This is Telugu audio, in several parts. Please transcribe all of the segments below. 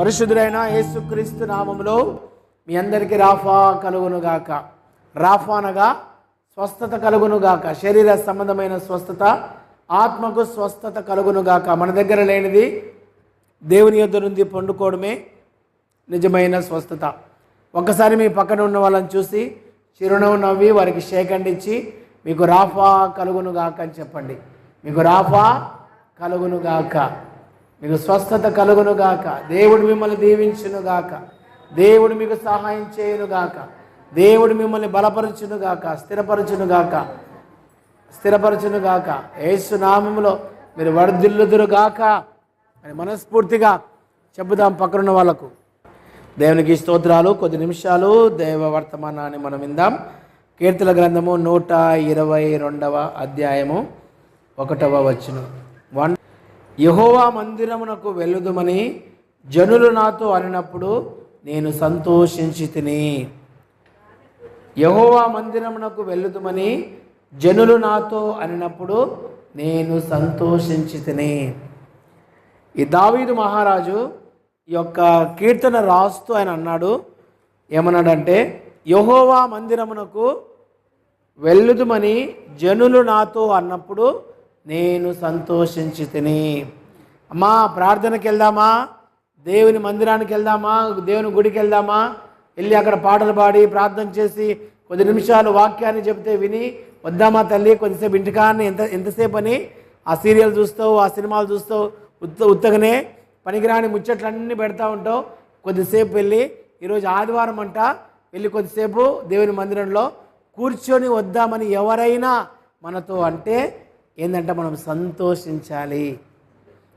పరిశుద్ధుడైన యేసుక్రీస్తు నామంలో మీ అందరికీ రాఫా కలుగునుగాక. రాఫా అనగా స్వస్థత కలుగునుగాక. శరీర సంబంధమైన స్వస్థత ఆత్మకు స్వస్థత కలుగునుగాక. మన దగ్గర లేనిది దేవుని యొద్ద నుండి పండుకోవడమే నిజమైన స్వస్థత. ఒకసారి మీ పక్కన ఉన్న వాళ్ళని చూసి చిరునవ్వు నవ్వి వారికి ఇచ్చి మీకు రాఫా కలుగునుగాక అని చెప్పండి. మీకు రాఫా కలుగునుగాక. మీకు స్వస్థత కలుగునుగాక దేవుడు మిమ్మల్ని దీవించునుగాక దేవుడు మీకు సహాయం చేయునుగాక దేవుడు మిమ్మల్ని బలపరచునుగాక స్థిరపరచునుగాక స్థిరపరచునుగాక యేసు నామములో మీరు వర్ధిల్లుదురుగాక అని మనస్ఫూర్తిగా చెబుదాం పక్కనున్న వాళ్ళకు. దేవునికి స్తోత్రాలు. కొద్ది నిమిషాలు దేవ వర్తమానాన్ని మనం విందాం. కీర్తన గ్రంథము నూట ఇరవై రెండవ అధ్యాయము ఒకటవ వచ్చును యహోవా మందిరమునకు వెళ్ళుదుమని జనులు నాతో అనినప్పుడు నేను సంతోషించి తిని. యహోవా మందిరమునకు వెళ్ళుదుమని జనులు నాతో అనినప్పుడు నేను సంతోషించి తిని. ఈ దావీదు మహారాజు ఈ యొక్క కీర్తన రాస్తూ ఆయన అన్నాడు ఏమన్నాడంటే యహోవా మందిరమునకు వెళ్ళుదుమని జనులు నాతో అన్నప్పుడు నేను సంతోషించి తిని. అమ్మా ప్రార్థనకి వెళ్దామా? దేవుని మందిరానికి వెళ్దామా? దేవుని గుడికి వెళ్దామా? వెళ్ళి అక్కడ పాటలు పాడి ప్రార్థన చేసి కొద్ది నిమిషాలు వాక్యాన్ని చెబితే విని వద్దామా తల్లి కొద్దిసేపు ఇంటికాన్ని ఎంత ఎంతసేపు అని ఆ సీరియల్ చూస్తావు ఆ సినిమాలు చూస్తావు ఉత్త ఉత్తగనే పనికిరాని ముచ్చట్లన్నీ పెడతా ఉంటావు. కొద్దిసేపు వెళ్ళి ఈరోజు ఆదివారం అంట వెళ్ళి కొద్దిసేపు దేవుని మందిరంలో కూర్చొని వద్దామని ఎవరైనా మనతో అంటే ఏంటంటే మనం సంతోషించాలి.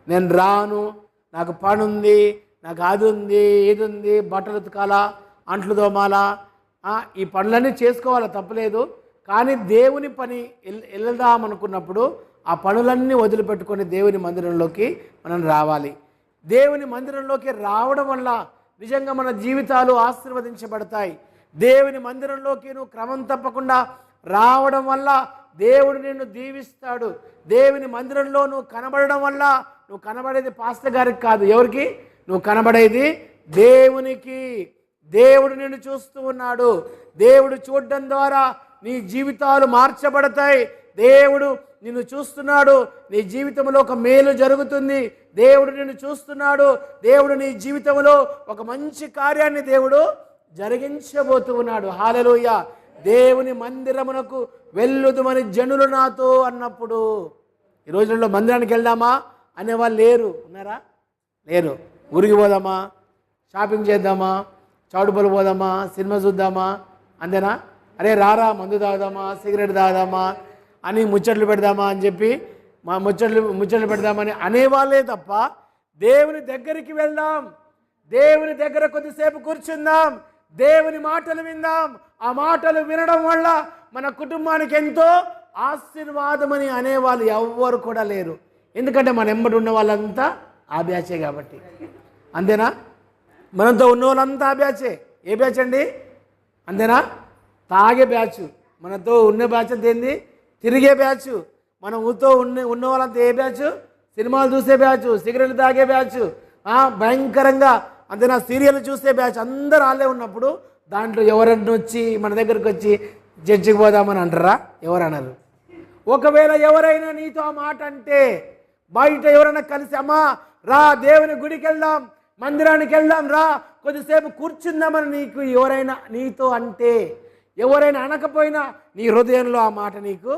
నేను రాను నాకు పని ఉంది నాకు అది ఉంది ఇది ఉంది బట్టలు ఉతకాలా అంట్లు దోమాలా ఈ పనులన్నీ చేసుకోవాలి తప్పలేదు. కానీ దేవుని పని వెళ్దామనుకున్నప్పుడు ఆ పనులన్నీ వదిలిపెట్టుకొని దేవుని మందిరంలోకి మనం రావాలి. దేవుని మందిరంలోకి రావడం వల్ల నిజంగా మన జీవితాలు ఆశీర్వదించబడతాయి. దేవుని మందిరంలోకి నువ్వు క్రమం తప్పకుండా రావడం వల్ల దేవుడు నిన్ను దీవిస్తాడు. దేవుని మందిరంలో నువ్వు కనబడడం వల్ల నువ్వు కనబడేది పాస్టర్ గారికి కాదు. ఎవరికి? నువ్వు కనబడేది దేవునికి. దేవుడు నిన్ను చూస్తూ ఉన్నాడు. దేవుడు చూడడం ద్వారా నీ జీవితాలు మార్చబడతాయి. దేవుడు నిన్ను చూస్తున్నాడు. నీ జీవితంలో ఒక మేలు జరుగుతుంది. దేవుడు నిన్ను చూస్తున్నాడు. దేవుడు నీ జీవితంలో ఒక మంచి కార్యాన్ని దేవుడు జరిగించబోతూ ఉన్నాడు. హాలలోయ దేవుని మందిరమునకు వెళ్ళుదుమని జనులు నాతో అన్నప్పుడు ఈ రోజుల్లో మందిరానికి వెళ్దామా అనేవాళ్ళు లేరు. ఉన్నారా? లేరు. ఊరికి పోదామా? షాపింగ్ చేద్దామా? చౌడుపల్లి పోదామా? సినిమా చూద్దామా? అంతేనా? అరే రారా మందు తాగుదామా? సిగరెట్ తాగుదామా? అని ముచ్చట్లు పెడదామా అని చెప్పి మా ముచ్చట్లు ముచ్చట్లు పెడదామని అనేవాళ్ళే తప్ప దేవుని దగ్గరికి వెళ్దాం. దేవుని దగ్గర కొద్దిసేపు కూర్చుందాం. దేవుని మాటలు విందాం. ఆ మాటలు వినడం వల్ల మన కుటుంబానికి ఎంతో ఆశీర్వాదమని అనేవాళ్ళు ఎవ్వరు కూడా లేరు. ఎందుకంటే మన ఎంబడి ఉన్న వాళ్ళంతా ఆ బ్యాచే కాబట్టి. అంతేనా? మనతో ఉన్న వాళ్ళంతా ఆ బ్యాచే ఏ బ్యాచ్ అండి? అంతేనా? తాగే బ్యాచ్. మనతో ఉన్న బ్యాచ్ అంత ఏంది? తిరిగే బ్యాచ్. మనం ఊతో ఉన్న ఉన్న వాళ్ళంతా ఏ బ్యాచ్? సినిమాలు చూసే బ్యాచ్ సిగరెట్లు తాగే బ్యాచ్. భయంకరంగా అంతేనా? సీరియల్ చూసే బ్యాచ్. అందరూ వాళ్ళే ఉన్నప్పుడు దాంట్లో ఎవరన్నా వచ్చి మన దగ్గరకు వచ్చి జడ్జికి పోదామని అంటారా? ఎవరు అనరు ఒకవేళ ఎవరైనా నీతో ఆ మాట అంటే బయట ఎవరైనా కలిసి అమ్మా రా దేవుని గుడికి వెళ్దాం మందిరానికి వెళ్దాం రా కొద్దిసేపు కూర్చుందామని నీకు ఎవరైనా నీతో అంటే ఎవరైనా అనకపోయినా నీ హృదయంలో ఆ మాట నీకు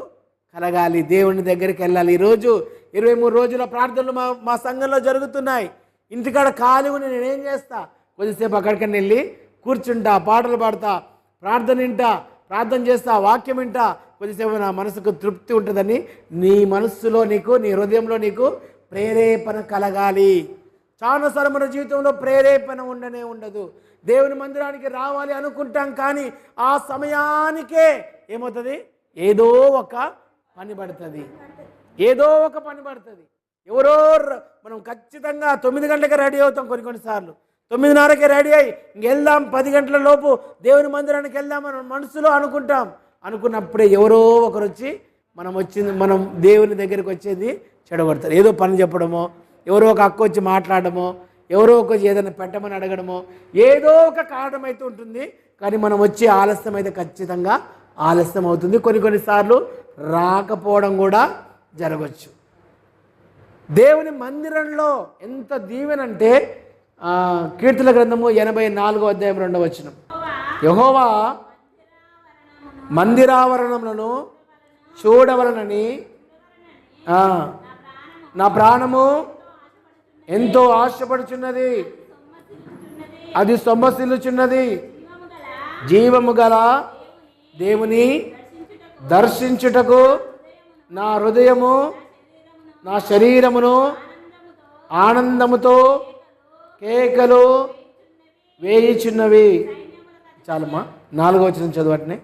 కలగాలి. దేవుని దగ్గరికి వెళ్ళాలి. ఈరోజు ఇరవై మూడు రోజుల ప్రార్థనలు మా మా సంఘంలో జరుగుతున్నాయి. ఇంటికాడ ఖాళీ ఉండి నేనేం చేస్తా? కొద్దిసేపు అక్కడికని వెళ్ళి కూర్చుంటా పాటలు పాడతా ప్రార్థన వింటా ప్రార్థన చేస్తా వాక్యం వింట కొద్దిసేపు నా మనసుకు తృప్తి ఉంటుందని నీ మనస్సులో నీకు నీ హృదయంలో నీకు ప్రేరేపణ కలగాలి. చాలాసార్లు మన జీవితంలో ప్రేరేపణ ఉండనే ఉండదు. దేవుని మందిరానికి రావాలి అనుకుంటాం కానీ ఆ సమయానికే ఏమవుతుంది? ఏదో ఒక పని పడుతుంది. ఏదో ఒక పని పడుతుంది. ఎవరో మనం ఖచ్చితంగా తొమ్మిది గంటలకు రెడీ అవుతాం కొన్ని కొన్నిసార్లు తొమ్మిదిన్నరకే రెడీ అయ్యి ఇంకెళ్దాం పది గంటల లోపు దేవుని మందిరానికి వెళ్దామని మనసులో అనుకుంటాం. అనుకున్నప్పుడే ఎవరో ఒకరు వచ్చి మనం వచ్చింది మనం దేవుని దగ్గరికి వచ్చేది చెడగొడతారు. ఏదో పని చెప్పడమో ఎవరో ఒక అక్క వచ్చి మాట్లాడడమో ఎవరో ఒక ఏదైనా పెట్టమని అడగడమో ఏదో ఒక కారణం అయితే ఉంటుంది. కానీ మనం వచ్చి ఆలస్యం అయితే ఖచ్చితంగా ఆలస్యం అవుతుంది. కొన్ని కొన్నిసార్లు రాకపోవడం కూడా జరగచ్చు. దేవుని మందిరంలో ఎంత దీవెనంటే కీర్తుల కీర్తన గ్రంథము ఎనభై నాలుగో అధ్యాయం రెండవ వచనం. యహోవా మందిరావరణములను చూడవలనని నా ప్రాణము ఎంతో ఆశపడుచున్నది. అది సొమ్మసిల్లుచున్నది. జీవము గల దేవుని దర్శించుటకు నా హృదయము నా శరీరమును ఆనందముతో కేకలు వేయిచున్నవి. చాలమ్మా నాలుగో వచ్చిన చదువటిని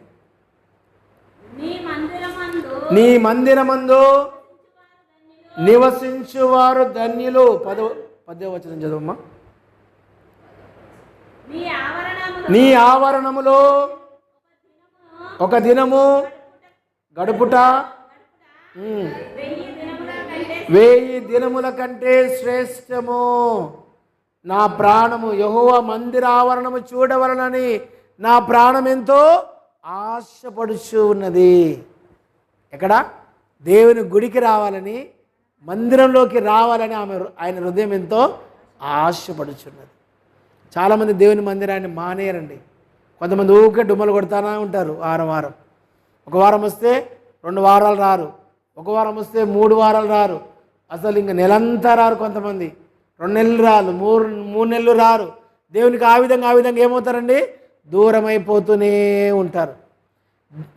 నీ మందిరమందు నివసించువారు ధన్యులు. పదో పదో వచ్చిన చదువమ్మా. నీ ఆవరణములు ఒక దినము గడుపుట వెయ్యి దినముల కంటే శ్రేష్టము. నా ప్రాణము యహోవ మందిరావరణము చూడవలనని నా ప్రాణం ఎంతో ఆశపడుచు ఉన్నది. ఎక్కడ? దేవుని గుడికి రావాలని మందిరంలోకి రావాలని ఆమె ఆయన హృదయం ఎంతో ఆశపడుచున్నది చాలామంది దేవుని మందిరాన్ని మానేయరండి. కొంతమంది ఊరికే డుమ్మలు కొడతానే ఉంటారు వారం వారం. ఒక వారం వస్తే రెండు వారాలు రారు. ఒక వారం వస్తే మూడు వారాలు రారు. అసలు ఇంక నెలంతా రారు కొంతమంది. రెండు నెలలు రాదు. మూడు మూడు నెలలు రారు. దేవునికి ఆ విధంగా ఆ విధంగా ఏమవుతారండి? దూరమైపోతూనే ఉంటారు.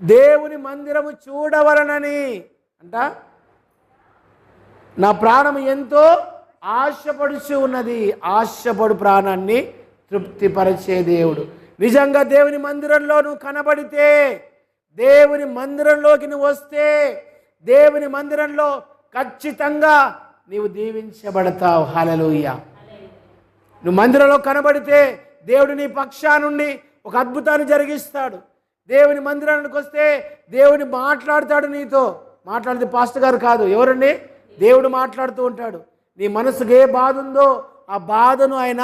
దేవుని మందిరము చూడవలనని అంట. నా ప్రాణం ఎంతో ఆశపడుచు ఉన్నది. ఆశపడు ప్రాణాన్ని తృప్తిపరిచే దేవుడు. నిజంగా దేవుని మందిరంలో నువ్వు కనబడితే దేవుని మందిరంలోకి నువ్వు వస్తే దేవుని మందిరంలో ఖచ్చితంగా నీవు దీవించబడతావు. హలలుయ్య నువ్వు మందిరంలో కనబడితే దేవుడు నీ పక్షా నుండి ఒక అద్భుతాన్ని జరిగిస్తాడు. దేవుని మందిరానికి వస్తే దేవుని మాట్లాడతాడు నీతో. మాట్లాడితే పాస్టర్ గారు కాదు. ఎవరండి? దేవుడు మాట్లాడుతూ ఉంటాడు. నీ మనసుకు ఏ బాధ ఉందో ఆ బాధను ఆయన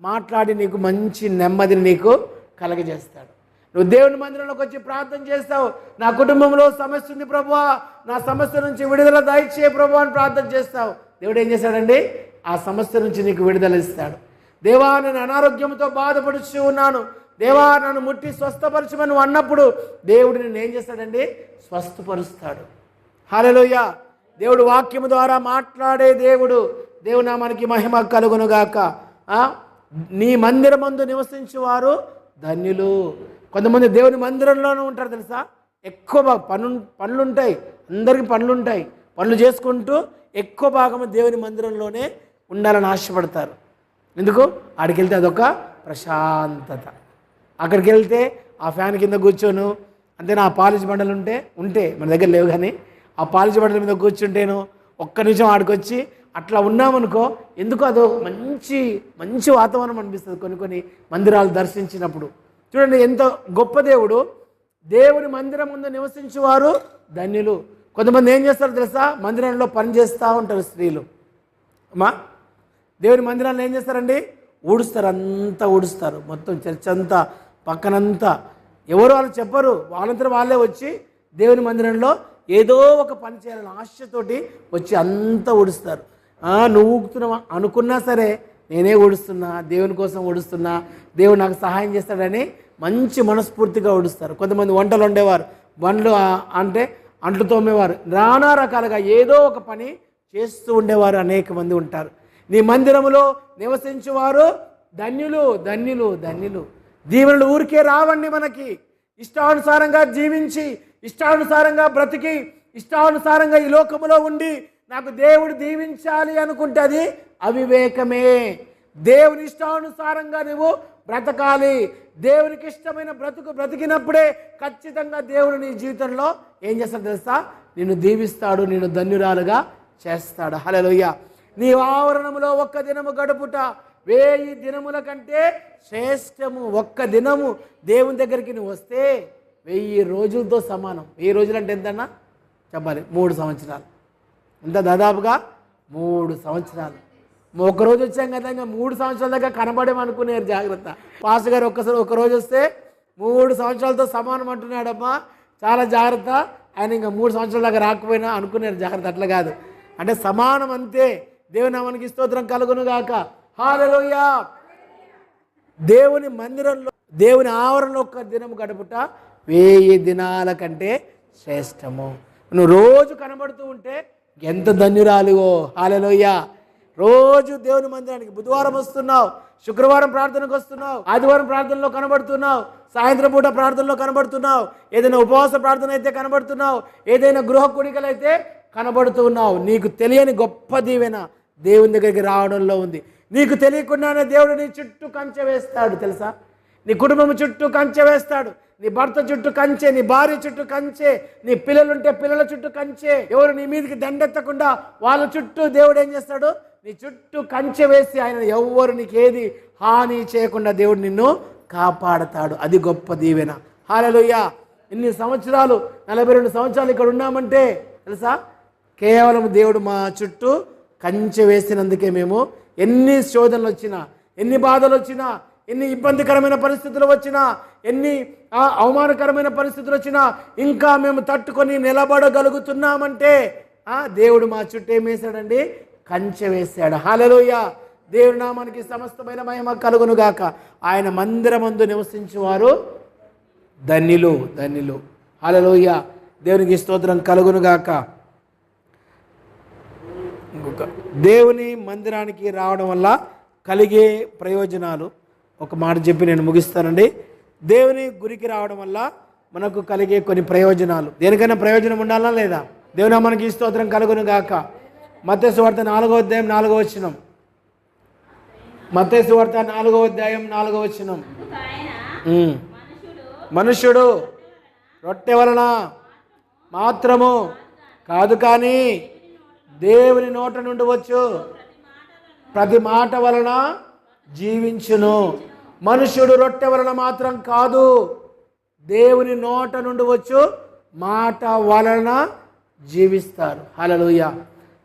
మాట్లాడి నీకు మంచి నెమ్మదిని నీకు కలగజేస్తాడు. నువ్వు దేవుని మందిరంలోకి వచ్చి ప్రార్థన చేస్తావు. నా కుటుంబంలో సమస్య ఉంది ప్రభువా. నా సమస్య నుంచి విడుదల దయచే ప్రభు అని ప్రార్థన చేస్తావు. దేవుడు ఏం చేశాడండి? ఆ సమస్య నుంచి నీకు విడుదల ఇస్తాడు. దేవా నేను అనారోగ్యంతో బాధపడుచు ఉన్నాను. దేవా నన్ను ముట్టి స్వస్థపరచమని అన్నప్పుడు దేవుడు నేను ఏం చేస్తాడండి? స్వస్థపరుస్తాడు. హాలలోయ దేవుడు వాక్యము ద్వారా మాట్లాడే దేవుడు. దేవుడు మనకి మహిమ కలుగునుగాక. నీ మందిరమందు నివసించేవారు ధన్యులు. కొంతమంది దేవుని మందిరంలోనూ ఉంటారు తెలుసా? ఎక్కువ పను పనులు ఉంటాయి అందరికీ పనులు ఉంటాయి పనులు చేసుకుంటూ ఎక్కువ భాగం దేవుని మందిరంలోనే ఉండాలని ఆశపడతారు. ఎందుకు? ఆడికి వెళ్తే అదొక ప్రశాంతత. అక్కడికి వెళ్తే ఆ ఫ్యాన్ కింద కూర్చోను. అంతేనా ఆ పాలిష్ బండలు ఉంటే ఉంటే మన దగ్గర లేవు కానీ ఆ పాలిష్ బండల మీద కూర్చుంటేను ఒక్క నిమిషం ఆడికొచ్చి అట్లా ఉన్నామనుకో ఎందుకు అదో మంచి మంచి వాతావరణం అనిపిస్తుంది కొన్ని కొన్ని మందిరాలు దర్శించినప్పుడు. చూడండి ఎంత గొప్ప దేవుడు. దేవుని మందిరం ముందు నివసించేవారు ధన్యులు. కొంతమంది ఏం చేస్తారు తెలుసా? మందిరంలో పని చేస్తూ ఉంటారు స్త్రీలు. అమ్మా దేవుని మందిరాల్లో ఏం చేస్తారండి? ఊడుస్తారు అంతా ఊడుస్తారు. మొత్తం చర్చ అంతా పక్కనంతా. ఎవరు వాళ్ళు చెప్పరు. వాళ్ళంతా వాళ్ళే వచ్చి దేవుని మందిరంలో ఏదో ఒక పని చేయాలని ఆశతోటి వచ్చి అంతా ఊడుస్తారు. ఆ, నువ్వు ఊగుతున్నావా? అనుకున్నా సరే నేనే ఓడుస్తున్నా దేవుని కోసం ఊడుస్తున్నా దేవుడు నాకు సహాయం చేస్తాడని మంచి మనస్ఫూర్తిగా ఊడుస్తారు కొంతమంది వంటలు వండేవారు. బండ్లు అంటే అంట్లు తోమేవారు. నానా రకాలుగా ఏదో ఒక పని చేస్తూ ఉండేవారు అనేక మంది ఉంటారు. నీ మందిరములో నివసించేవారు ధన్యులు ధన్యులు ధన్యులు. దీవెనలు ఊరికే రావండి మనకి. ఇష్టానుసారంగా జీవించి ఇష్టానుసారంగా బ్రతికి ఇష్టానుసారంగా ఈ లోకములో ఉండి నాకు దేవుడు దీవించాలి అనుకుంటే అది అవివేకమే. దేవుని ఇష్టానుసారంగా నువ్వు బ్రతకాలి. దేవునికి ఇష్టమైన బ్రతుకు బ్రతికినప్పుడే ఖచ్చితంగా దేవుడు నీ జీవితంలో ఏం చేస్తాడు తెలుసా? నిన్ను దీవిస్తాడు నిన్ను ధన్యురాలుగా చేస్తాడు. హలోయ నీ ఆవరణములో ఒక్క దినము గడుపుట వేయి దినముల కంటే శ్రేష్టము. ఒక్క దినము దేవుని దగ్గరికి నువ్వు వస్తే వెయ్యి రోజులతో సమానం. వెయ్యి రోజులు అంటే ఎంతన్నా? చెప్పాలి మూడు సంవత్సరాలు. ఇంత దాదాపుగా మూడు సంవత్సరాలు. ఒక రోజు వచ్చాం కదా ఇంకా మూడు సంవత్సరాల దాకా కనబడేమనుకునేరు జాగ్రత్త. పాస్ గారు ఒక్కసారి ఒకరోజు వస్తే మూడు సంవత్సరాలతో సమానం అంటున్నాడమ్మా. చాలా జాగ్రత్త. ఆయన ఇంకా మూడు సంవత్సరాల దాకా రాకపోయినా అనుకునేరు జాగ్రత్త. అట్లా కాదు. అంటే సమానం అంతే. దేవుని నామానికి స్తోత్రం కలుగును గాక. హాలలోయా దేవుని మందిరంలో దేవుని ఆవరణలో ఒక్క దినం గడుపుట వెయ్యి దినాల కంటే శ్రేష్టము. నువ్వు రోజు కనబడుతూ ఉంటే ఎంత ధన్యురాలుగో హాలలోయ రోజు దేవుని మందిరానికి బుధవారం వస్తున్నావు శుక్రవారం ప్రార్థనకు వస్తున్నావు ఆదివారం ప్రార్థనలో కనబడుతున్నావు సాయంత్రం పూట ప్రార్థనలో కనబడుతున్నావు ఏదైనా ఉపవాస ప్రార్థన అయితే కనబడుతున్నావు ఏదైనా గృహ కుడికలు అయితే కనబడుతూ ఉన్నావు. నీకు తెలియని గొప్ప దీవెన దేవుని దగ్గరికి రావడంలో ఉంది. నీకు తెలియకుండానే దేవుడు నీ చుట్టూ కంచె వేస్తాడు తెలుసా? నీ కుటుంబం చుట్టూ కంచె వేస్తాడు. నీ భర్త చుట్టూ కంచె నీ భార్య చుట్టూ కంచె నీ పిల్లలుంటే పిల్లల చుట్టూ కంచె ఎవరు నీ మీదకి దండెత్తకుండా వాళ్ళ చుట్టూ దేవుడు ఏం చేస్తాడు? నీ చుట్టూ కంచె వేసి ఆయన ఎవ్వరు నీకు ఏది హాని చేయకుండా దేవుడు నిన్ను కాపాడతాడు. అది గొప్ప దీవెన. హాలలోయ ఇన్ని సంవత్సరాలు నలభై రెండు సంవత్సరాలు ఇక్కడ ఉన్నామంటే తెలుసా? కేవలం దేవుడు మా చుట్టూ కంచె వేసినందుకే మేము ఎన్ని శోధనలు వచ్చినా ఎన్ని బాధలు వచ్చినా ఎన్ని ఇబ్బందికరమైన పరిస్థితులు వచ్చినా ఎన్ని అవమానకరమైన పరిస్థితులు వచ్చినా ఇంకా మేము తట్టుకొని నిలబడగలుగుతున్నామంటే ఆ, దేవుడు మా చుట్టూ ఏం వేశాడండి? కంచె వేశాడు. హలలోయ దేవుడి నామానికి సమస్తమైన మహిమ కలుగును గాక ఆయన మందిరమందు నివసించేవారు ధన్యులు ధన్యులు. హలలోయ దేవునికి స్తోత్రం కలుగును గాక ఇంకొక దేవుని మందిరానికి రావడం వల్ల కలిగే ప్రయోజనాలు. ఒక మాట చెప్పి నేను ముగిస్తానండి. దేవుని గురికి రావడం వల్ల మనకు కలిగే కొన్ని ప్రయోజనాలు. దేనికైనా ప్రయోజనం ఉండాలా లేదా? దేవుని మనకి ఈ స్తోత్రం కలుగును గాక. మత్స్సు నాలుగో అధ్యాయం నాలుగో వచ్చినం మత్స్సు వార్త నాలుగో అధ్యాయం నాలుగో వచ్చినం మనుష్యుడు రొట్టె వలన మాత్రము కాదు కానీ దేవుని నోట నుండి వచ్చు. ప్రతి మాట వలన జీవించును. మనుష్యుడు రొట్టె వలన మాత్రం కాదు. దేవుని నోట నుండి వచ్చు మాట వలన జీవిస్తారు. హలలుయ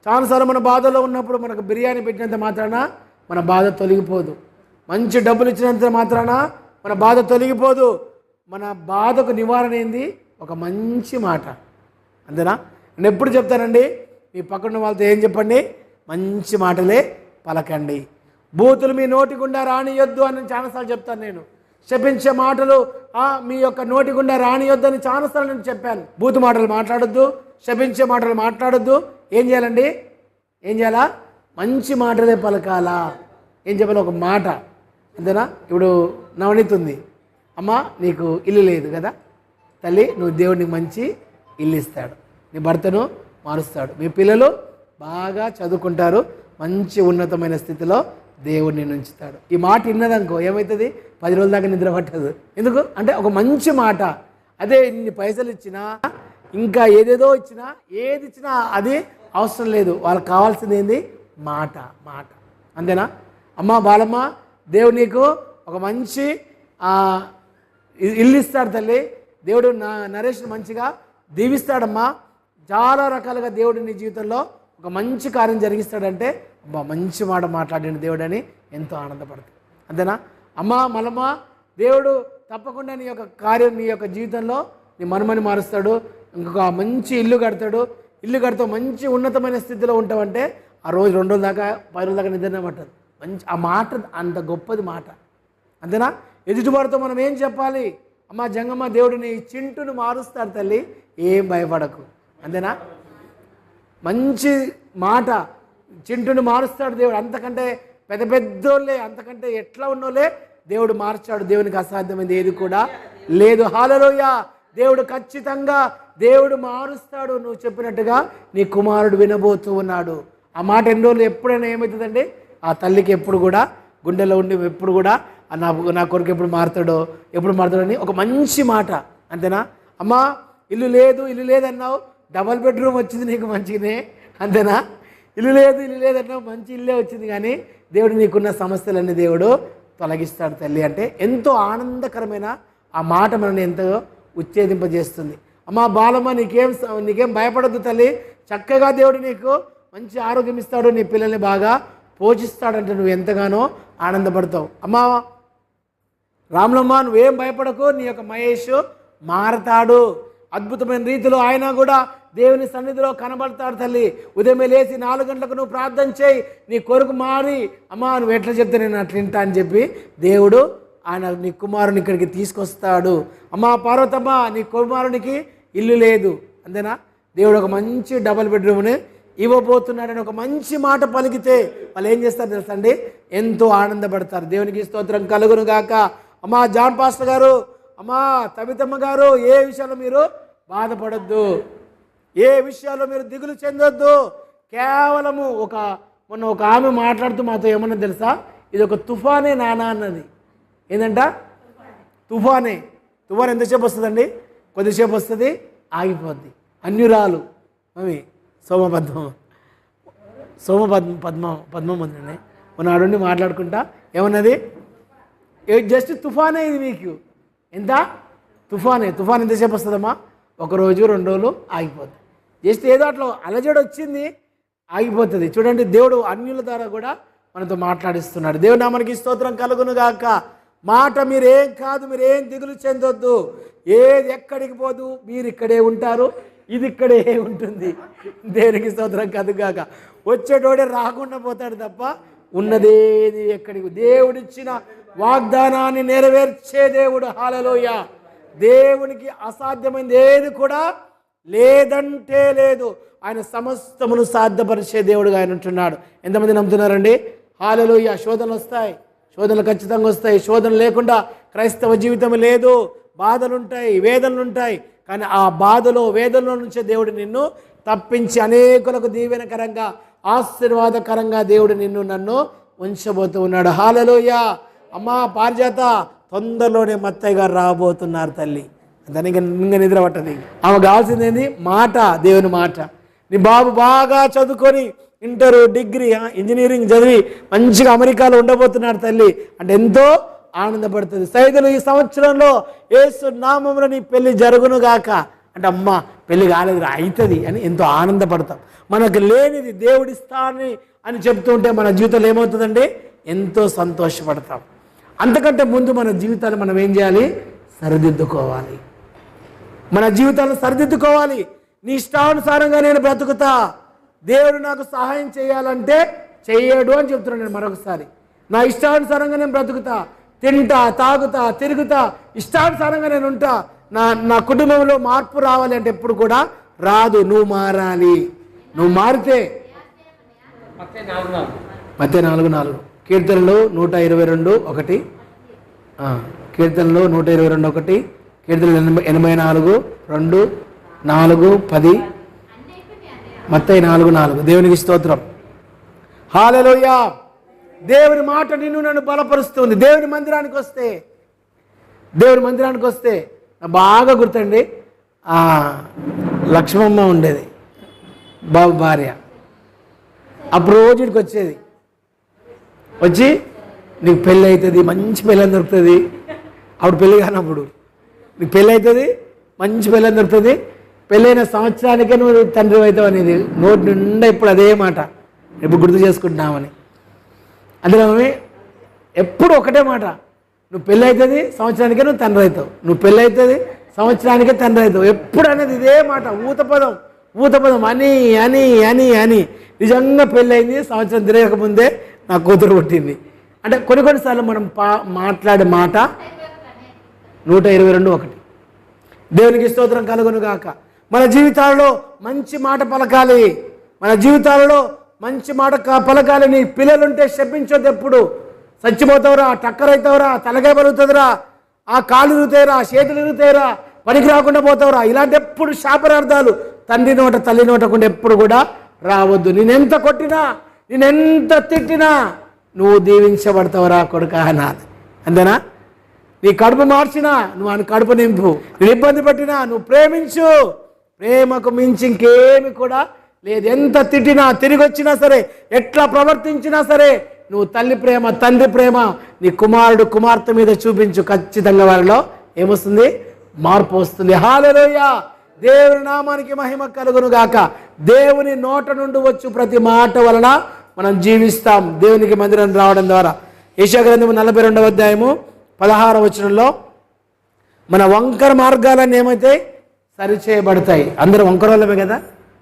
చాలాసార్లు మన బాధలో ఉన్నప్పుడు మనకు బిర్యానీ పెట్టినంత మాత్రాన మన బాధ తొలగిపోదు. మంచి డబ్బులు ఇచ్చినంత మాత్రాన మన బాధ తొలగిపోదు. మన బాధకు నివారణ ఏంది? ఒక మంచి మాట. అంతేనా? నేను ఎప్పుడు చెప్తానండి? మీ పక్కన వాళ్ళతో ఏం చెప్పండి? మంచి మాటలే పలకండి. బూతులు మీ నోటి గుండా రానియొద్దు అని చాలాసార్లు చెప్తాను నేను. శపించే మాటలు మీ యొక్క నోటి గుండా రానియొద్దు అని చాలాసార్లు నేను చెప్పాను. బూతు మాటలు మాట్లాడొద్దు శపించే మాటలు మాట్లాడొద్దు. ఏం చేయాలండి? ఏం చేయాలా? మంచి మాటలే పలకాలా. ఏం చెప్పాలి? ఒక మాట. అంతేనా? ఇప్పుడు నవనీత్ ఉంది అమ్మా నీకు ఇల్లు లేదు కదా? తల్లి నువ్వు దేవుడికి మంచి ఇల్లు ఇస్తాడు. నీ భర్తను మారుస్తాడు. మీ పిల్లలు బాగా చదువుకుంటారు. మంచి ఉన్నతమైన స్థితిలో దేవుడిని ఉంచుతాడు ఈ మాట విన్నదనుకో ఏమవుతుంది పది రోజుల దాకా నిద్ర పట్టదు. ఎందుకు? అంటే ఒక మంచి మాట. అదే ఇన్ని పైసలు ఇచ్చినా ఇంకా ఏదేదో ఇచ్చినా ఏది ఇచ్చినా అది అవసరం లేదు. వాళ్ళకి కావాల్సింది ఏంది? మాట మాట. అంతేనా? అమ్మ బాలమ్మ దేవుడు నీకు ఒక మంచి ఇల్లు ఇస్తాడు తల్లి. దేవుడు నా నరేష్ మంచిగా దీవిస్తాడమ్మా. చాలా రకాలుగా దేవుడు నీ జీవితంలో ఒక మంచి కార్యం జరిగిస్తాడంటే మంచి మాట మాట్లాడిన దేవుడని ఎంతో ఆనందపడతాడు అంతేనా? అమ్మా మలమా దేవుడు తప్పకుండా నీ యొక్క కార్యం నీ యొక్క జీవితంలో నీ మనమని మారుస్తాడు ఇంకొక మంచి ఇల్లు కడతాడు. ఇల్లు కడతావు మంచి ఉన్నతమైన స్థితిలో ఉంటావంటే ఆ రోజు రెండు రోజుల దాకా పది రోజుల దాకా నిద్రనే పట్టదు. మంచి ఆ మాట అంత గొప్పది మాట. అంతేనా? ఎదుటివారితో మనం ఏం చెప్పాలి? అమ్మ జంగమ్మ దేవుడిని చింటును మారుస్తాడు తల్లి ఏం భయపడకు. అంతేనా? మంచి మాట చింటుని మారుస్తాడు దేవుడు. అంతకంటే పెద్ద పెద్దోళ్ళే అంతకంటే ఎట్లా ఉన్నోళ్ళే దేవుడు మార్చాడు. దేవునికి అసాధ్యమైంది ఏది కూడా లేదు. హాలలోయ దేవుడు ఖచ్చితంగా దేవుడు మారుస్తాడు. నువ్వు చెప్పినట్టుగా నీ కుమారుడు వినబోతూ ఉన్నాడు. ఆ మాట ఎన్ని రోజులు ఎప్పుడైనా ఏమవుతుందండి ఆ తల్లికి ఎప్పుడు కూడా గుండెలో ఉండి ఎప్పుడు కూడా నా నా కొడుకు ఎప్పుడు మారుతాడో ఎప్పుడు మారుతాడో అని ఒక మంచి మాట. అంతేనా? అమ్మా ఇల్లు లేదు ఇల్లు లేదన్నావు. డబల్ బెడ్రూమ్ వచ్చింది నీకు మంచిగానే. అంతేనా? ఇల్లు లేదు ఇల్లు లేదన్నా మంచి ఇల్లే వచ్చింది కానీ దేవుడు నీకున్న సమస్యలన్నీ దేవుడు తొలగిస్తాడు తల్లి అంటే ఎంతో ఆనందకరమైన ఆ మాట మనల్ని ఎంతో ఉత్తేజింపజేస్తుంది. అమ్మా బాలమ్మ నీకేం నీకేం భయపడద్దు తల్లి. చక్కగా దేవుడు నీకు మంచి ఆరోగ్యం ఇస్తాడు నీ పిల్లల్ని బాగా పోషిస్తాడంటే నువ్వు ఎంతగానో ఆనందపడతావు. అమ్మా రాములమ్మ నువ్వేం భయపడకు నీ యొక్క మహేష్ మారతాడు. అద్భుతమైన రీతిలో ఆయన కూడా దేవుని సన్నిధిలో కనబడతాడు తల్లి. ఉదయమే లేచి నాలుగు గంటలకు నువ్వు ప్రార్థన చేయి. నీ కొరకు మారి అమ్మా నువ్వు ఎట్లా చెప్తే నేను అట్లా వింటా అని చెప్పి దేవుడు ఆయన నీ కుమారుని ఇక్కడికి తీసుకొస్తాడు. అమ్మా పార్వతమ్మ నీ కుమారునికి ఇల్లు లేదు. అంతేనా? దేవుడు ఒక మంచి డబల్ బెడ్రూమ్ని ఇవ్వబోతున్నాడని ఒక మంచి మాట పలికితే వాళ్ళు ఏం చేస్తారు తెలుసండి ఎంతో ఆనందపడతారు. దేవునికి స్తోత్రం కలుగును గాక. అమ్మా జాన్ పాస్టర్ గారు అమ్మా తబితమ్మ గారు ఏ విషయంలో మీరు బాధపడద్దు. ఏ విషయాల్లో మీరు దిగులు చెందొద్దు? కేవలము ఒక మొన్న ఒక ఆమె మాట్లాడుతూ మాతో ఏమన్నా తెలుసా? ఇది ఒక తుఫానే నానా అన్నది. ఏంటంట తుఫానే. తుఫాన్ ఎంతసేపు వస్తుందండి? కొద్దిసేపు వస్తుంది ఆగిపోద్ది. అన్యురాలు. మమ్మీ సోమపద్మం. సోమ పద్మ పద్మ పద్మం ఉందండి. మన ఆడుండి మాట్లాడుకుంటా. ఏమన్నది? జస్ట్ తుఫానే ఇది మీకు. ఎంత? తుఫానే. తుఫాన్ ఎంతసేపు వస్తుందమ్మా? ఒక రోజు రెండు రోజులు ఆగిపోద్ది. జస్ట్ ఏదో అట్లా అలజడి వచ్చింది ఆగిపోతుంది. చూడండి దేవుడు అన్యుల ద్వారా కూడా మనతో మాట్లాడిస్తున్నాడు. దేవుడు నా మనకి స్తోత్రం కలుగును గాక మాట మీరేం కాదు మీరేం దిగులు చెందొద్దు. ఏది ఎక్కడికి పోదు మీరు ఇక్కడే ఉంటారు ఇది ఇక్కడే ఉంటుంది. దేనికి స్తోత్రం కాదు వచ్చేటోడే రాకుండా పోతాడు తప్ప ఉన్నదేది ఎక్కడికి దేవుడిచ్చిన వాగ్దానాన్ని నెరవేర్చే దేవుడు. హాలలోయ. దేవునికి అసాధ్యమైనది ఏది కూడా లేదంటే లేదు. ఆయన సమస్తమును సాధ్యపరిచే దేవుడుగా ఆయన ఉంటున్నాడు. ఎంతమంది నమ్ముతున్నారండి? హాలలోయ! శోధనలు వస్తాయి. శోధనలు ఖచ్చితంగా వస్తాయి. శోధన లేకుండా క్రైస్తవ జీవితం లేదు. బాధలుంటాయి వేదనలుంటాయి. కానీ ఆ బాధలో వేదనలో నుంచే దేవుడు నిన్ను తప్పించి అనేకులకు దీవెనకరంగా ఆశీర్వాదకరంగా దేవుడు నిన్ను నన్ను ఉంచబోతూ ఉన్నాడు. హాలలోయ! అమ్మా పారిజాత! తొందరలోనే మత్తయ్య గారు రాబోతున్నారు తల్లి. దానికి ఇంకా నిద్ర పట్టది. ఆమె కావాల్సింది ఏంది? మాట దేవుని మాట. నీ బాబు బాగా చదువుకొని ఇంటరు డిగ్రీ ఇంజనీరింగ్ చదివి మంచిగా అమెరికాలో ఉండబోతున్నాడు తల్లి. అంటే ఎంతో ఆనందపడుతుంది. సైదులు ఈ సంవత్సరంలో ఏసు నామంలో నీ పెళ్ళి జరుగును గాక. అంటే అమ్మ పెళ్ళి కాలేదు అవుతుంది అని ఎంతో ఆనందపడతాం. మనకు లేనిది దేవుడిస్తాని అని చెప్తుంటే మన జీవితంలో ఏమవుతుందండి? ఎంతో సంతోషపడతాం. అంతకంటే ముందు మన జీవితాన్ని మనం ఏం చేయాలి? సరిదిద్దుకోవాలి. మన జీవితాలను సరిదిద్దుకోవాలి. నీ ఇష్టానుసారంగా నేను బ్రతుకుతా. దేవుడు నాకు సహాయం చేయాలంటే చెయ్యడు అని చెప్తున్నాను నేను మరొకసారి. నా ఇష్టానుసారంగా నేను బ్రతుకుతా. తింటా తాగుతా తిరుగుతా ఇష్టానుసారంగా నేను ఉంటా. నా నా కుటుంబంలో మార్పు రావాలి అంటే ఎప్పుడు కూడా రాదు నువ్వు మారాలి. నువ్వు మారితే. మధ్య నాలుగు నాలుగు. కీర్తనలు నూట ఇరవై రెండు ఒకటి. కీర్తనలు నూట ఇరవై రెండు ఒకటి. కీర్తనలు ఎనభై ఎనభై నాలుగు రెండు నాలుగు పది మత్తై నాలుగు నాలుగు. దేవునికి స్తోత్రం. హాలలోయా! దేవుని మాట నిన్ను నన్ను బలపరుస్తుంది. దేవుని మందిరానికి వస్తే దేవుని మందిరానికి వస్తే బాగా గుర్తండి. లక్ష్మమ్మ ఉండేది. బాబు భార్య. అప్పుడు రోజు ఇక్కడికి వచ్చేది. వచ్చి నీకు పెళ్ళి అవుతుంది మంచి పెళ్ళని దొరుకుతుంది. అప్పుడు పెళ్ళి కానప్పుడు. నీకు పెళ్ళి అవుతుంది మంచి పెళ్ళని దొరుకుతుంది? పెళ్ళైన సంవత్సరానికే నువ్వు తండ్రి అవుతావు అనేది నోటి నిండా ఇప్పుడు అదే మాట. ఇప్పుడు గుర్తు చేసుకుంటున్నామని అందులో ఎప్పుడు ఒకటే మాట. నువ్వు పెళ్ళి అవుతుంది సంవత్సరానికే నువ్వు తండ్రి అవుతావు. నువ్వు పెళ్ళి అవుతుంది సంవత్సరానికే తండ్రి అవుతావు. ఎప్పుడు అనేది ఇదే మాట. ఊత పదం. ఊత పదం. అని అని అని అని. నిజంగా పెళ్ళయింది సంవత్సరం తిరగకముందే నా కూతురు పుట్టింది. అంటే కొన్ని కొన్నిసార్లు మనం పా మాట్లాడే మాట నూట ఇరవై రెండు ఒకటి. దేవునికి స్తోత్రం కలుగునుగాక. మన జీవితాలలో మంచి మాట పలకాలి. మన జీవితాలలో మంచి మాట పలకాలి. నీ పిల్లలుంటే శపించొద్దు ఎప్పుడు. చచ్చిపోతావురా టక్కరైతావురా తలకాయ పలుగుతుందిరా ఆ కాళ్ళు ఇరుగుతాయిరా చేతులు ఇరుగుతాయిరా పనికి రాకుండా పోతావురా. ఇలాంటి ఎప్పుడు శాపనార్థాలు తండ్రి నోట తల్లి నోటకుండా ఎప్పుడు కూడా రావద్దు. నేనెంత కొట్టినా నేనెంత తిట్టినా నువ్వు దీవించబడతావురా కొడుకా అనాలి అంతేనా? నీ కడుపు మార్చినా నువ్వు ఆయన కడుపు నింపు. నేను ఇబ్బంది పెట్టినా నువ్వు ప్రేమించు. ప్రేమకు మించి ఇంకేమి కూడా లేదు. ఎంత తిట్టినా తిరిగి వచ్చినా సరే ఎట్లా ప్రవర్తించినా సరే నువ్వు తల్లి ప్రేమ తండ్రి ప్రేమ నీ కుమారుడు కుమార్తె మీద చూపించు ఖచ్చితంగా వారిలో ఏమొస్తుంది? మార్పు వస్తుంది. హాలలోయ దేవుని నామానికి మహిమ కలుగును గాక దేవుని నోట నుండి వచ్చు ప్రతి మాట వలన మనం జీవిస్తాం. దేవునికి మందిరం రావడం ద్వారా. యశాగ్రంథము నలభై రెండవ అధ్యాయము పదహార వచనంలో మన వంకర మార్గాలన్నీ ఏమైతే సరిచేయబడతాయి. అందరూ వంకర వాళ్ళమే కదా?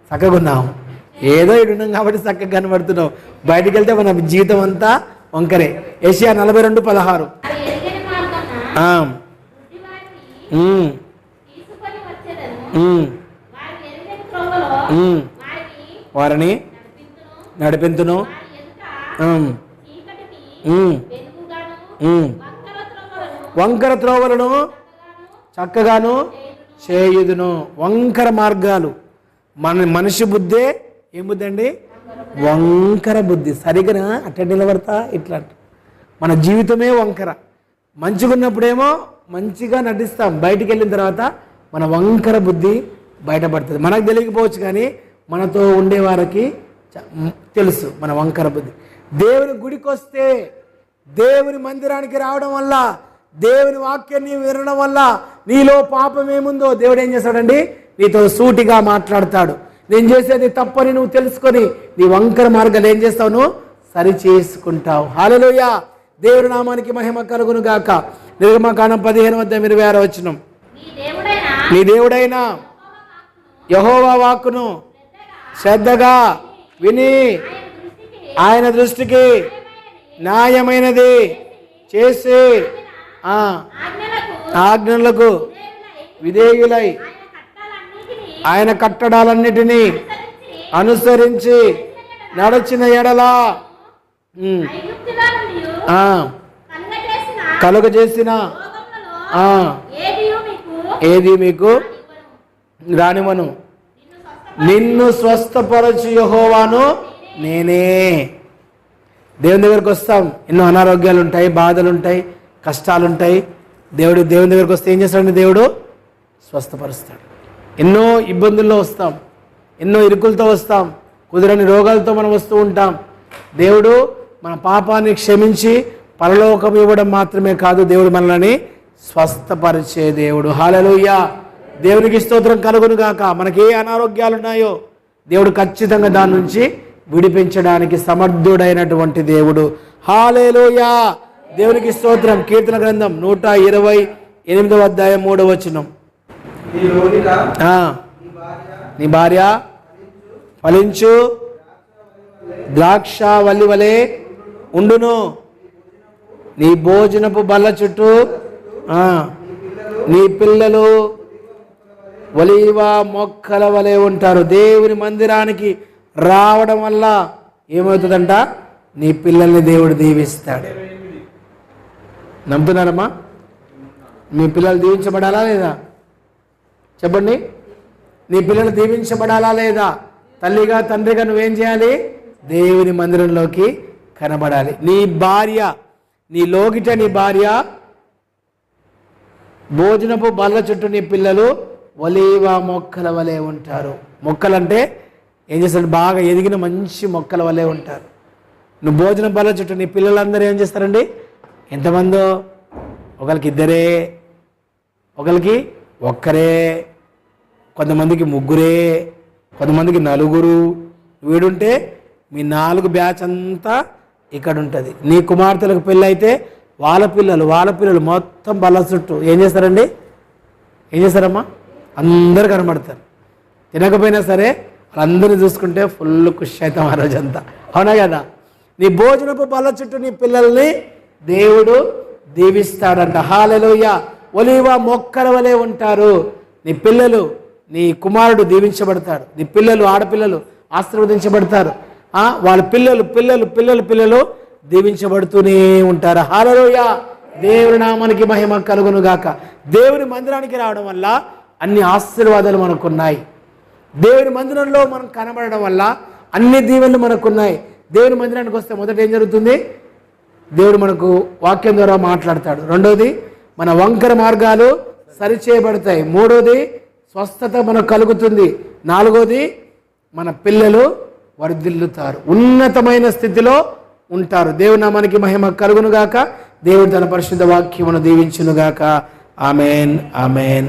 చక్కగా ఉన్నాం ఏదో ఇటు ఉన్నాం కాబట్టి చక్కగా కనబడుతున్నాం. బయటికి వెళ్తే మన జీవితం అంతా వంకరే. ఏషియా నలభై రెండు పదహారు. వారిని వారిని వంకర త్రోవలను చక్కగాను చేయుదును. వంకర మార్గాలు. మన మనిషి బుద్ధే ఏం బుద్ధి అండి? వంకర బుద్ధి. సరిగ్గా అట్ట నిలబడతా ఇట్లా మన జీవితమే వంకర. మంచిగా ఉన్నప్పుడేమో మంచిగా నటిస్తాం. బయటికి వెళ్ళిన తర్వాత మన వంకర బుద్ధి బయటపడుతుంది. మనకు తెలియకపోవచ్చు కానీ మనతో ఉండే వారికి చ- తెలుసు మన వంకర బుద్ధి. దేవుని గుడికి వస్తే దేవుని మందిరానికి రావడం వల్ల దేవుని వాక్యాన్ని వినడం వల్ల నీలో పాపం ఏముందో దేవుడు ఏం చేస్తాడండి? నీతో సూటిగా మాట్లాడతాడు. నేను చేసేది తప్పని నువ్వు తెలుసుకొని నీ వంకర మార్గాలు ఏం చేస్తావు నువ్వు? సరి చేసుకుంటావు హాలలోయ దేవుని నామానికి మహిమ కలుగును గాక. నిర్గమకాండం పదిహేను వద్ద ఇరవై ఆరో వచ్చినాం నీ దేవుడైన యహోవా వాక్కును శ్రద్ధగా విని ఆయన దృష్టికి న్యాయమైనది చేసి ఆజ్ఞలకు విధేయులై ఆయన కట్టడాలన్నిటినీ అనుసరించి నడచిన ఎడలా. ఏదియు మీకు ఏది మీకు? రానివను నిన్ను స్వస్థపరచు యహోవాను నేనే. దేవుని దగ్గరకు వస్తాం. ఎన్నో అనారోగ్యాలు ఉంటాయి బాధలు ఉంటాయి కష్టాలు ఉంటాయి దేవుడు దేవుని దగ్గరికి వస్తే ఏం చేస్తాడండి దేవుడు? స్వస్థపరుస్తాడు. ఎన్నో ఇబ్బందుల్లో వస్తాం. ఎన్నో ఇరుకులతో వస్తాం. కుదరని రోగాలతో మనం వస్తూ ఉంటాం. దేవుడు మన పాపాన్ని క్షమించి పరలోకం ఇవ్వడం మాత్రమే కాదు దేవుడు మనల్ని స్వస్థపరిచే దేవుడు. హాలలుయ్య దేవునికి స్తోత్రం కలుగును గాక. మనకి ఏ అనారోగ్యాలు ఉన్నాయో దేవుడు ఖచ్చితంగా దాని నుంచి విడిపించడానికి సమర్థుడైనటువంటి దేవుడు. హాలేలోయా దేవునికి స్తోత్రం కీర్తన గ్రంథం నూట ఇరవై ఎనిమిదవ అధ్యాయం మూడవ వచనం. నీ భార్య ఫలించు. ద్రాక్ష వల్లి వలె ఉండును. నీ భోజనపు బల్ల చుట్టూ నీ పిల్లలు ఒలీవ మొక్కల వలె ఉంటారు. దేవుని మందిరానికి రావడం వల్ల ఏమవుతుందంట? నీ పిల్లల్ని దేవుడు దీవిస్తాడు. నమ్ముతున్నారమ్మా? మీ పిల్లలు దీవించబడాలా లేదా? చెప్పండి. నీ పిల్లలు దీవించబడాలా లేదా? తల్లిగా తండ్రిగా నువ్వేం చేయాలి? దేవుని మందిరంలోకి కనబడాలి. నీ భార్య నీ లోకిట నీ భార్య భోజనపు బల్ల చుట్టూ నీ పిల్లలు ఒలీవ మొక్కల వలె ఉంటారు. మొక్కలంటే ఏం చేస్తారు? బాగా ఎదిగిన మంచి మొక్కల వలె ఉంటారు. నువ్వు భోజనం బల్ల చుట్టూ నీ పిల్లలందరూ ఏం చేస్తారండి? ఎంతమందో ఒకరికి ఇద్దరే ఒకరికి ఒక్కరే కొంతమందికి ముగ్గురే కొంతమందికి నలుగురు వీడుంటే మీ నాలుగు బ్యాచ్ అంతా ఇక్కడ ఉంటుంది నీ కుమార్తెలకు పెళ్ళి అయితే వాళ్ళ పిల్లలు వాళ్ళ పిల్లలు మొత్తం బల్ల చుట్టూ ఏం చేస్తారండి? ఏం చేస్తారమ్మా? అందరు కనబడతారు. తినకపోయినా సరే వాళ్ళందరినీ చూసుకుంటే ఫుల్ ఖుషి అవుతాం ఆ రోజంతా. అవునా కదా? నీ భోజనపు బల్ల చుట్టూ నీ పిల్లల్ని దేవుడు దీవిస్తాడంట. హాలలోయ. ఒలివ మొక్కల వలె ఉంటారు. నీ పిల్లలు నీ కుమారుడు దీవించబడతాడు. నీ పిల్లలు ఆడపిల్లలు ఆశీర్వదించబడతారు. వాళ్ళ పిల్లలు పిల్లలు పిల్లలు పిల్లలు దీవించబడుతూనే ఉంటారు. హాలలోయ. దేవుని నామానికి మహిమ కలుగును గాక దేవుని మందిరానికి రావడం వల్ల అన్ని ఆశీర్వాదాలు మనకున్నాయి. దేవుని మందిరంలో మనం కనబడడం వల్ల అన్ని దీవెనలు మనకున్నాయి. దేవుని మందిరానికి వస్తే మొదట ఏం జరుగుతుంది? దేవుడు మనకు వాక్యం ద్వారా మాట్లాడతాడు. రెండోది మన వంకర మార్గాలు సరిచేయబడతాయి. మూడోది స్వస్థత మనకు కలుగుతుంది. నాలుగోది మన పిల్లలు వర్ధిల్లుతారు ఉన్నతమైన స్థితిలో ఉంటారు. దేవుని మనకి మహిమ కలుగునుగాక. దేవుడు తన పరిశుద్ధ వాక్యమును దీవించునుగాక. Amen amen.